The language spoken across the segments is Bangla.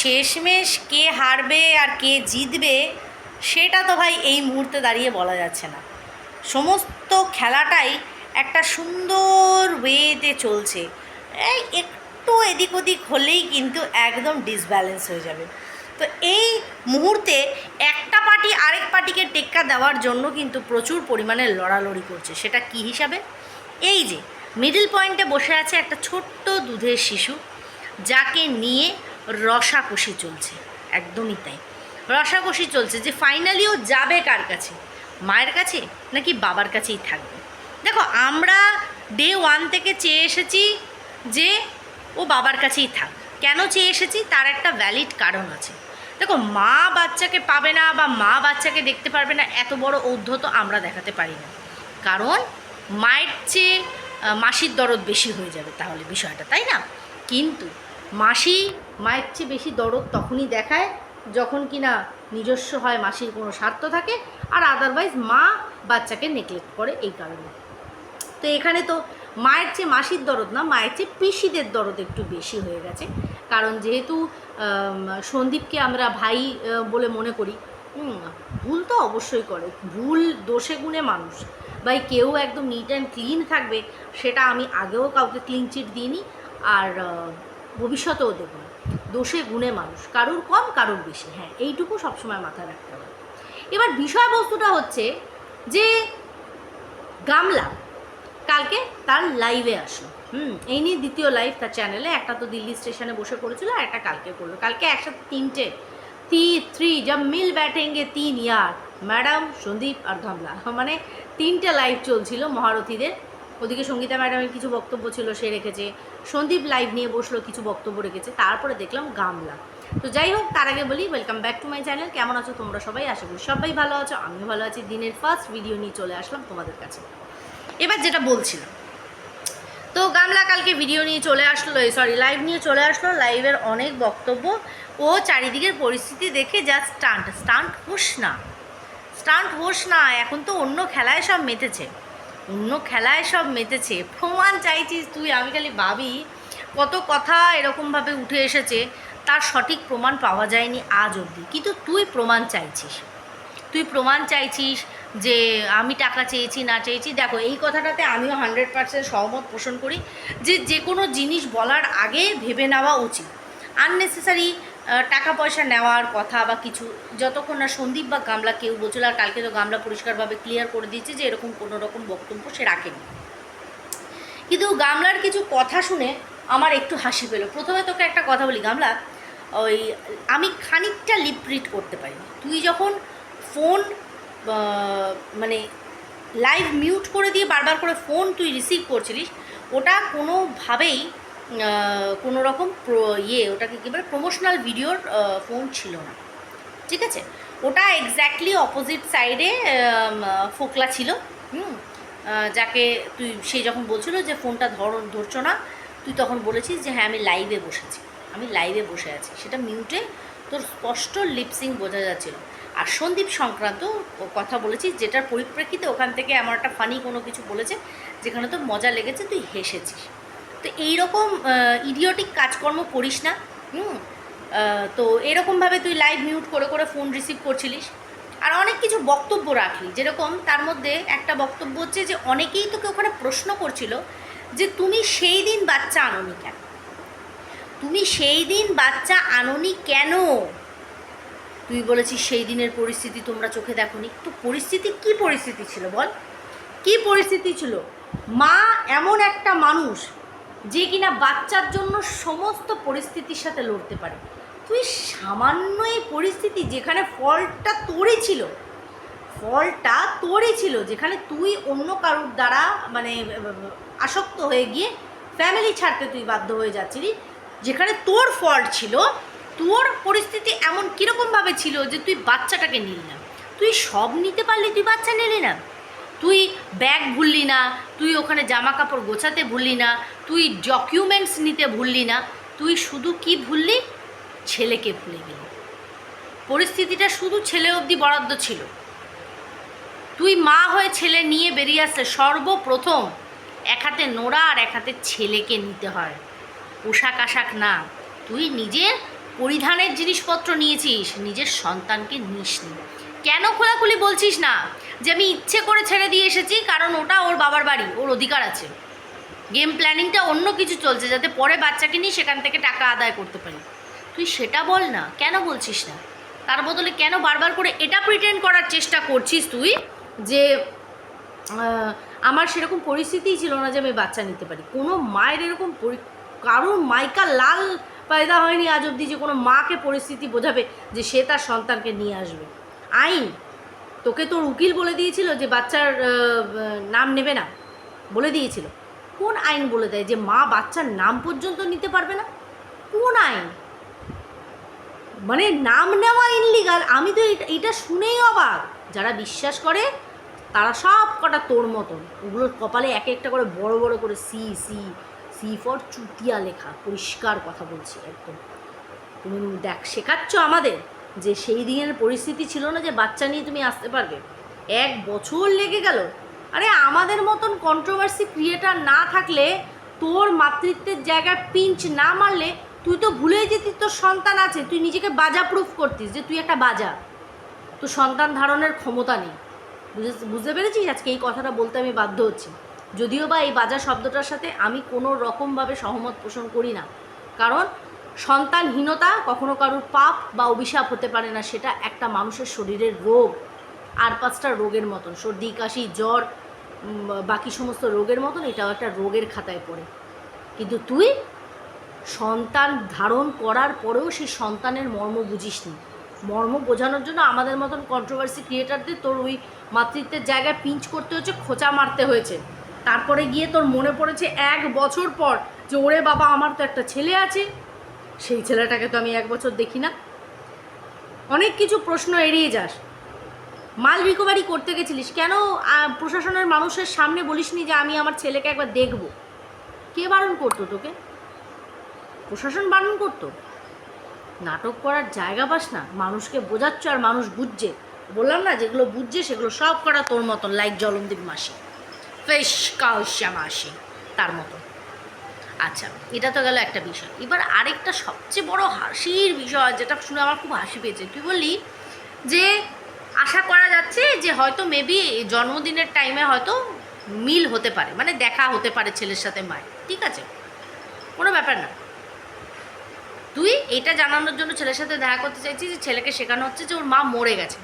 শেষমেশ কে হারবে আর কে জিতবে, সেটা তো ভাই এই মুহূর্তে দাঁড়িয়ে বলা যাচ্ছে না। সমস্ত খেলাটাই একটা সুন্দর ওয়েতে চলছে। এই একটু এদিক ওদিক হলেই কিন্তু একদম ডিসব্যালেন্স হয়ে যাবে। তো এই মুহূর্তে একটা পার্টি আরেক পার্টিকে টেক্কা দেওয়ার জন্য কিন্তু প্রচুর পরিমাণে লড়ালড়ি করছে। সেটা কি হিসাবে? এই যে মিডিল পয়েন্টে বসে আছে একটা ছোট্ট দুধের শিশু, যাকে নিয়ে রসাকষি চলছে। একদমই তাই। রসাকষি চলছে যে ফাইনালি ও যাবে কার কাছে? মায়ের কাছে নাকি বাবার কাছেই থাকবে? দেখো, আমরা ডে ওয়ান থেকে চেয়ে এসেছি যে ও বাবার কাছেই থাক। কেন চেয়ে এসেছি? তার একটা ভ্যালিড কারণ আছে। দেখো, মা বাচ্চাকে পাবে না বা মা বাচ্চাকে দেখতে পারবে না, এত বড় ঔদ্ধত আমরা দেখাতে পারি না। কারণ মায়ের চেয়ে মাসির দরদ বেশি হয়ে যাবে তাহলে বিষয়টা, তাই না? কিন্তু মাসি মায়ের চেয়ে বেশি দরদ তখনই দেখায় যখন কিনা নিজস্ব হয় মাসির কোনো স্বার্থ থাকে আর আদারওয়াইজ মা বাচ্চাকে নেগলেক্ট করে এই কারণে। তো এখানে তো মায়ের চেয়ে মাসির দরদ না, মায়ের চেয়ে পিসিদের দরদ একটু বেশি হয়ে গেছে। কারণ যেহেতু সন্দীপকে আমরা ভাই বলে মনে করি ভুল তো অবশ্যই করে, ভুল দোষে গুণে মানুষ। ভাই, কেউ একদম নিট অ্যান্ড ক্লিন থাকবে, সেটা আমি আগেও কাউকে ক্লিন চিট দিইনি, আর ভবিষ্যতেও দেবো না। দোষে গুণে মানুষ। কারুর কম, কারুর বেশি। হ্যাঁ এইটুকু সবসময় মাথায় রাখতে হবে। এবার বিষয়বস্তুটা হচ্ছে যে, গামলা কালকে তার লাইভে আসলো। হুম, এই নিয়ে দ্বিতীয় লাইভ তার চ্যানেলে একটা তো দিল্লি স্টেশনে বসে করেছিল আর একটা কালকে করল। কালকে একসাথে তিনটে। তি থ্রি যা মিল ব্যাটেঙ্গে তিন, ইয়ার। ম্যাডাম, সন্দীপ আর গামলা মানে তিনটে লাইভ চলছিল মহারথীদের। ওদিকে সঙ্গীতা ম্যাডামের কিছু বক্তব্য ছিল, সে রেখেছে। সন্দীপ লাইভ নিয়ে বসল, কিছু বক্তব্য রেখেছে। তারপরে দেখলাম গামলা। তো যাই হোক, তার আগে বলি welcome back to my channel কেমন আছো তোমরা সবাই? আশা করি সবাই ভালো আছো, আমিও ভালো আছি। দিনের ফার্স্ট ভিডিও নিয়ে চলে আসলাম তোমাদের কাছে। এবার যেটা বলছিলাম, তো গামলা কালকে ভিডিও নিয়ে চলে আসলো সরি লাইভ নিয়ে চলে আসলো। লাইভের অনেক বক্তব্য। ও চারিদিকের পরিস্থিতি দেখে যা স্টান্ট স্টান্ট হোস না। স্টান্ট হোস না। এখন তো অন্য খেলায় সব মেতেছে। অন্য খেলায় সব মেতেছে। প্রমাণ চাইছিস তুই, আমি খালি ভাবি, কত কথা এরকমভাবে উঠে এসেছে, তার সঠিক প্রমাণ পাওয়া যায়নি আজ অবধি। কিন্তু তুই প্রমাণ চাইছিস। তুই প্রমাণ চাইছিস যে আমি টাকা চেয়েছি, না চেয়েছি। দেখো, এই কথাটাতে আমিও হান্ড্রেড পার্সেন্ট সহমত পোষণ করি যে যে কোনো জিনিস বলার আগে ভেবে নেওয়া উচিত। আননেসেসারি টাকা পয়সা নেওয়ার কথা বা কিছু, যতক্ষণ না সন্দীপ বা গামলা কেউ বলছিল, আর কালকে তো গামলা পরিষ্কারভাবে ক্লিয়ার করে দিয়েছে যে এরকম কোনো রকম বক্তব্য সে রাখেনি। কিন্তু গামলার কিছু কথা শুনে আমার একটু হাসি পেল। প্রথমে তোকে একটা কথা বলি, গামলা, ওই আমি খানিকটা লিপ রিড করতে পারি তুই যখন ফোন মানে লাইভ মিউট করে দিয়ে বারবার করে ফোন তুই রিসিভ করছিলিস, ওটা কোনোভাবেই কোনো রকম প্র- ইয়ে ওটাকে কী বলে প্রমোশনাল ভিডিওর ফোন ছিল না। ঠিক আছে? ওটা এক্স্যাক্টলি অপোজিট সাইডে ফোকলা ছিল, হুম? যাকে তুই, সে যখন বলছিল যে, ফোনটা ধর, ধরছো না, তুই তখন বলেছিস যে হ্যাঁ আমি লাইভে বসেছি। আমি লাইভে বসে আছি। সেটা মিউটে তোর স্পষ্ট লিপসিং বোঝা যাচ্ছিল। আর সন্দীপ সংক্রান্ত কথা বলেছিস, যেটার পরিপ্রেক্ষিতে ওখান থেকে আমার একটা ফানি কোনো কিছু বলেছে, যেখানে তোর মজা লেগেছে, তুই হেসেছিস। তো এইরকম ইডিওটিক কাজকর্ম করিস না, হুম? তো এরকমভাবে তুই লাইভ মিউট করে করে ফোন রিসিভ করছিলিস। আর অনেক কিছু বক্তব্য রাখলি, যেরকম তার মধ্যে একটা বক্তব্য হচ্ছে যে, অনেকেই তোকে ওখানে প্রশ্ন করছিল যে, তুমি সেই দিন বাচ্চা আনোনি কেন? তুমি সেই দিন বাচ্চা আনোনি কেন? তুই বলেছিস সেই দিনের পরিস্থিতি তোমরা চোখে দেখোনি। তো পরিস্থিতি কি পরিস্থিতি ছিল বল? কি পরিস্থিতি ছিল? মা এমন একটা মানুষ যে কিনা বাচ্চার জন্য সমস্ত পরিস্থিতির সাথে লড়তে পারে। তুই সামান্য এই পরিস্থিতি যেখানে ফলটা তোরই ছিল, ফলটা তোরই ছিল, যেখানে তুই অন্য কারুর দ্বারা মানে আসক্ত হয়ে গিয়ে ফ্যামিলি ছাড়তে তুই বাধ্য হয়ে যাচ্ছিলি, যেখানে তোর ফল্ট ছিল, তোর পরিস্থিতি এমন কীরকমভাবে ছিল যে তুই বাচ্চাটাকে নিলি না। তুই সব নিতে পারলি, তুই বাচ্চা নিলি না। তুই ব্যাগ ভুললি না, তুই ওখানে জামা কাপড় গোছাতে ভুললি না, তুই ডকুমেন্টস নিতে ভুললি না, তুই শুধু কি ভুললি? ছেলেকে ভুলে গেলি। পরিস্থিতিটা শুধু ছেলে অবধি বরাদ্দ ছিল। তুই মা হয়ে ছেলে নিয়ে বেরিয়ে আসছে সর্বপ্রথম এক হাতে নোড়া আর এক হাতে ছেলেকে নিতে হয়। পোশাক আশাক না, তুই নিজের পরিধানের জিনিসপত্র নিয়েছিস, নিজের সন্তানকে নিস নিসনি। কেন খোলাখুলি বলছিস না যে আমি ইচ্ছে করে ছেড়ে দিয়ে এসেছি? কারণ ওটা ওর বাবার বাড়ি, ওর অধিকার আছে। গেম প্ল্যানিংটা অন্য কিছু চলছে যাতে পরে বাচ্চাকে নিয়ে সেখান থেকে টাকা আদায় করতে পারি। তুই সেটা বল না, কেন বলছিস না? তার বদলে কেন বারবার করে এটা প্রিটেন্ড করার চেষ্টা করছিস তুই যে আমার সেরকম পরিস্থিতিই ছিল না যে আমি বাচ্চা নিতে পারি? কোনো মায়ের এরকম পরি- কারোর মাইকা লাল পায়দা হয়নি আজ অবধি যে কোনো মাকে পরিস্থিতি বোঝাবে যে সে তার সন্তানকে নিয়ে আসবে। আইন। তোকে তোর উকিল বলে দিয়েছিল যে বাচ্চার নাম নেবে না। বলে দিয়েছিল। কোন আইন বলে দেয় যে মা বাচ্চার নাম পর্যন্ত নিতে পারবে না? কোন আইন? মানে নাম নেওয়া ইনলিগাল আমি তো এটা- এটা শুনেই অবাক। যারা বিশ্বাস করে, তারা সব কটা তোর মতন। ওগুলোর কপালে এক একটা করে বড় বড় করে C C C for Chutia লেখা। পরিষ্কার কথা বলছি একদম। তুমি দেখ, শেখাচ্ছ আমাদের। যে সেই দিনের পরিস্থিতি ছিল না যে বাচ্চা নিয়ে তুমি আসতে পারবে। এক বছর লেগে গেল। আরে আমাদের মতন কন্ট্রোভার্সি ক্রিয়েটার না থাকলে, তোর মাতৃত্বের জায়গায় পিঞ্চ না মারলে, তুই তো ভুলে যেতিস তোর সন্তান আছে, তুই নিজেকে বাজা প্রুফ করতিস যে তুই একটা বাজা। তো সন্তান ধারণের ক্ষমতা নেই। বুঝে বুঝতে পেরেছিস? আজকে এই কথাটা বলতে আমি বাধ্য হচ্ছি। যদিও বা এই বাজা শব্দটার সাথে আমি কোনো রকমভাবে সহমত পোষণ করি না। কারণ সন্তানহীনতা কখনো কারোর পাপ বা অভিশাপ হতে পারে না, সেটা একটা মানুষের শরীরের রোগ। আর পাঁচটা রোগের মতন, সর্দি, কাশি, জ্বর বাকি সমস্ত রোগের মতন এটাও একটা রোগের খাতায় পড়ে। কিন্তু তুই সন্তান ধারণ করার পরেও সেই সন্তানের মর্ম বুঝিসনি। মর্ম বোঝানোর জন্য আমাদের মতন কন্ট্রোভার্সি ক্রিয়েটারদের তোর ওই মাতৃত্বের জায়গায় পিঞ্চ করতে হচ্ছে খোঁচা মারতে হয়েছে। তারপরে গিয়ে তোর মনে পড়েছে এক বছর পর যে, ওরে বাবা, আমার তো একটা ছেলে আছে। সেই ছেলেটাকে তো আমি এক বছর দেখি না। অনেক কিছু প্রশ্ন এড়িয়ে যাস। মাল রিকভারি করতে গেছিলিস কেন? প্রশাসনের মানুষের সামনে বলিসনি যে আমি আমার ছেলেকে একবার দেখব। কে বারণ করতো তোকে? প্রশাসন বারণ করতো? নাটক করার জায়গা পাস না। মানুষকে বোঝাচ্ছ আর মানুষ বুঝছে। বললাম না, যেগুলো বুঝছে সেগুলো সব করা তোর মতন লাইক জলমদীপ মাসি। ফেস কাউসা মাসি তার মতো আচ্ছা এটা তো গেল একটা বিষয়। এবার আরেকটা সবচেয়ে বড় হাসির বিষয় যেটা শুনে আমার খুব হাসি পেয়েছে। তুই বললি যে আশা করা যাচ্ছে যে হয়তো মেবি জন্মদিনের টাইমে হয়তো মিল হতে পারে মানে দেখা হতে পারে ছেলের সাথে মায়ের। ঠিক আছে? কোনো ব্যাপার না। তুই এটা জানানোর জন্য ছেলের সাথে দেখা করতে চাইছিস যে ছেলেকে শেখানো হচ্ছে যে ওর মা মরে গেছে।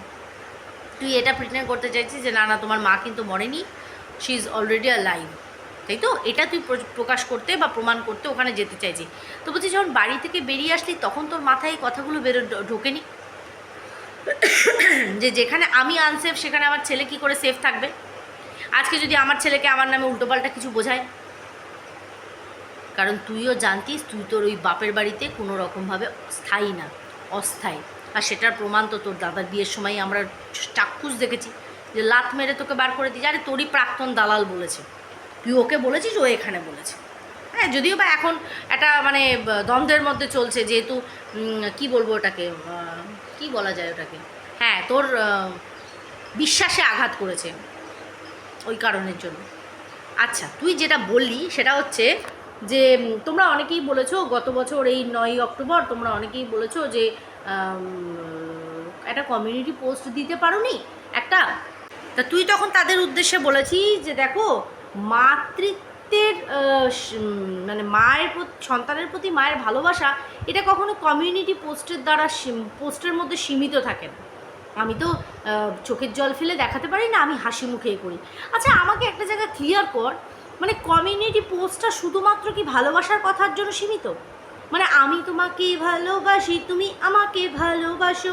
তুই এটা প্রিটেন্ড করতে চাইছিস যে না না, তোমার মা কিন্তু মরেনি। She is already alive তাই তো? এটা তুই প্র- প্রকাশ করতে বা প্রমাণ করতে ওখানে যেতে চাইছি। তো বলছি, যখন বাড়ি থেকে বেরিয়ে আসলি, তখন তোর মাথায় কথাগুলো বেরো ঢোকেনি? যে যেখানে আমি আনসেফ সেখানে আমার ছেলে কি করে সেফ থাকবে? আজকে যদি আমার ছেলেকে আমার নামে উল্টোপাল্টা কিছু বোঝায়? কারণ তুইও জানতিস, তুই তোর ওই বাপের বাড়িতে কোনো রকমভাবে স্থায়ী না, অস্থায়ী। আর সেটার প্রমাণ তো তোর দাদার বিয়ের সময় আমরা চাক্ষুষ দেখেছি। যে লাত মেরে তোকে বার করে দিয়েছে। আরে তোরই প্রাক্তন দালাল বলেছে। তুই ওকে বলেছিস, ও এখানে বলেছে। হ্যাঁ যদিও বা এখন একটা মানে দ্বন্দ্বের মধ্যে চলছে, যেহেতু কি বলব ওটাকে কি বলা যায় ওটাকে? হ্যাঁ তোর বিশ্বাসে আঘাত করেছে ওই কারণের জন্য। আচ্ছা তুই যেটা বললি সেটা হচ্ছে যে তোমরা অনেকেই বলেছ গত বছর এই নয়ই অক্টোবর, তোমরা অনেকেই বলেছ যে একটা কমিউনিটি পোস্ট দিতে পারোনি? একটা? তা তুই তখন তাদের উদ্দেশ্যে বলেছিস যে, দেখো মাতৃত্বের মানে মায়ের প্রতি, সন্তানের প্রতি মায়ের ভালোবাসা, এটা কখনো কমিউনিটি পোস্টের দ্বারা পোস্টের মধ্যে সীমিত থাকে না। আমি তো চোখের জল ফেলে দেখাতে পারি না, আমি হাসি মুখেই করি। আচ্ছা আমাকে একটা জায়গা ক্লিয়ার কর মানে কমিউনিটি পোস্টটা শুধুমাত্র কি ভালোবাসার কথার জন্য সীমিত? মানে আমি তোমাকে ভালোবাসি, তুমি আমাকে ভালোবাসো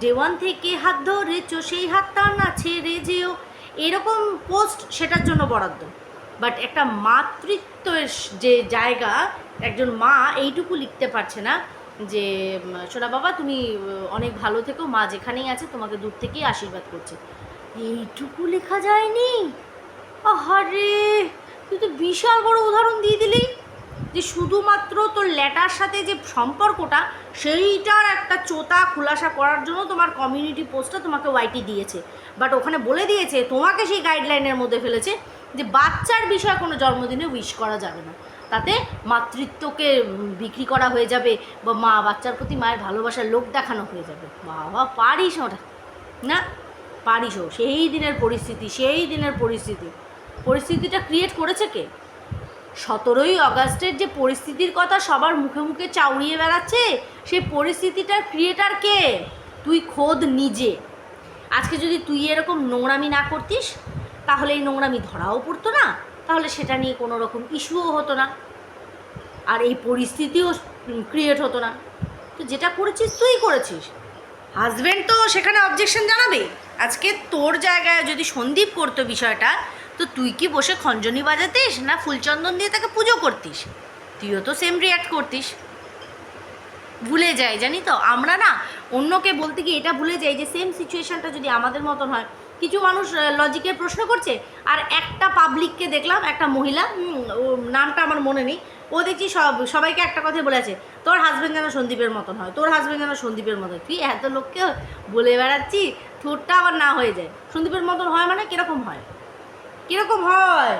ডে ওয়ান থেকে হাত ধরেছো, সেই হাতটা না ছেড়ে যেও এরকম পোস্ট সেটার জন্য বরাদ্দ। বাট একটা মাতৃত্বের যে জায়গা, একজন মা এইটুকু লিখতে পারছে না যে সোনা বাবা, তুমি অনেক ভালো থেকো, মা যেখানেই আছে তোমাকে দূর থেকেই আশীর্বাদ করছে। এইটুকু লেখা যায়নি? আহারে! তুই তো বিশাল বড় উদাহরণ দিয়ে দিলি। যে শুধুমাত্র তোর ল্যাটার সাথে যে সম্পর্কটা, সেইটার একটা চোতা খুলাসা করার জন্য তোমার কমিউনিটি পোস্টটা তোমাকে ওয়াইটি দিয়েছে। বাট ওখানে বলে দিয়েছে, তোমাকে সেই গাইডলাইনের মধ্যে ফেলেছে যে বাচ্চার বিষয়ে কোনো জন্মদিনে উইশ করা যাবে না। তাতে মাতৃত্বকে বিক্রি করা হয়ে যাবে বা মা বাচ্চার প্রতি মায়ের ভালোবাসার লোক দেখানো হয়ে যাবে। বাবা, পারিস ওটা? না, পারিস সেই দিনের পরিস্থিতি, সেই দিনের পরিস্থিতি। পরিস্থিতিটা ক্রিয়েট করেছে কে? সতেরোই আগস্টের যে পরিস্থিতির কথা সবার মুখে মুখে চাউড়িয়ে বেড়াচ্ছে, সেই পরিস্থিতিটার ক্রিয়েটার কে? তুই খোদ নিজে। আজকে যদি তুই এরকম নোংরামি না করতিস, তাহলে এই নোংরামি ধরাও পড়তো না, তাহলে সেটা নিয়ে কোনো রকম ইস্যুও হতো না। আর এই পরিস্থিতিও ক্রিয়েট হতো না। তো যেটা করেছিস, তুই করেছিস। হাজব্যান্ড তো সেখানে অবজেকশন জানাবে। আজকে তোর জায়গায় যদি সন্দীপ করতো বিষয়টা তো তুই কি বসে খঞ্জনি বাজাতিস না ফুলচন্দন দিয়ে তাকে পুজো করতিস? তুইও তো সেম রিয়াক্ট করতিস। ভুলে যাই, জানি তো? আমরা না অন্যকে বলতে গিয়ে এটা ভুলে যাই যে সেম সিচুয়েশনটা যদি আমাদের মতন হয়। কিছু মানুষ লজিকের প্রশ্ন করছে, আর একটা পাবলিককে দেখলাম, একটা মহিলা নামটা আমার মনে নেই। ও দেখছি সব, সবাইকে একটা কথাই বলেছে তোর হাজব্যান্ড যেন সন্দীপের মতন হয়, তোর হাজব্যান্ড যেন সন্দীপের মতন তুই এত লোককে বলে বেড়াচ্ছি ঠোঁটটা আবার না হয়ে যায়। সন্দীপের মতন হয় মানে কীরকম হয়? কীরকম হয়?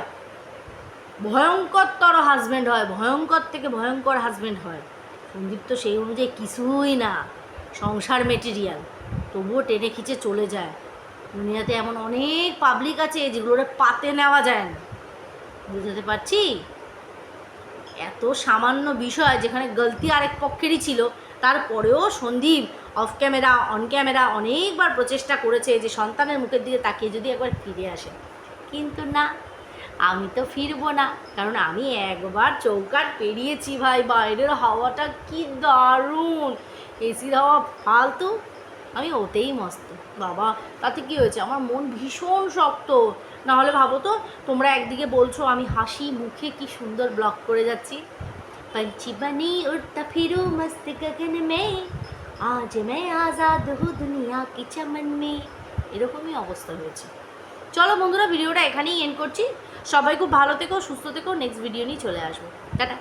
ভয়ঙ্করতর হাজব্যান্ড হয়, ভয়ঙ্কর থেকে ভয়ঙ্কর হাজব্যান্ড হয়। সন্দীপ তো সেই অনুযায়ী কিছুই না, সংসার মেটেরিয়াল তবুও টেনে খিচে চলে যায়। দুনিয়াতে এমন অনেক পাবলিক আছে যেগুলোরে পাতে নেওয়া যায় না। বুঝতে পারছি? এত সামান্য বিষয় যেখানে গলতি আরেক পক্ষেরই ছিল, তারপরেও Sandeep off camera on camera অনেকবার প্রচেষ্টা করেছে যে সন্তানের মুখের দিকে তাকিয়ে যদি একবার ফিরে আসে। কিন্তু না আমি তো ফিরবো না কারণ আমি একবার চৌকাট পেরিয়েছি ভাই বাইরের হাওয়াটা কি দারুণ এসির হাওয়া ফালতু আমি ওতেই মস্ত বাবা তাতে কি হয়েছে আমার মন ভীষণ শক্ত নাহলে ভাবো তো তোমরা একদিকে বলছো আমি হাসি মুখে কি সুন্দর ব্লগ করে যাচ্ছি पंछी बनी उड़ता फिरूं मस्त गगन में आज मैं आज़ाद हूँ दुनिया की चमन में এরকমই অবস্থা হয়েছে চলো বন্ধুরা, ভিডিওটা এখানেই এন্ড করছি। সবাই খুব ভালো থেকো, সুস্থ থেকো নেক্সট ভিডিও নিয়ে চলে আসব। টাটা।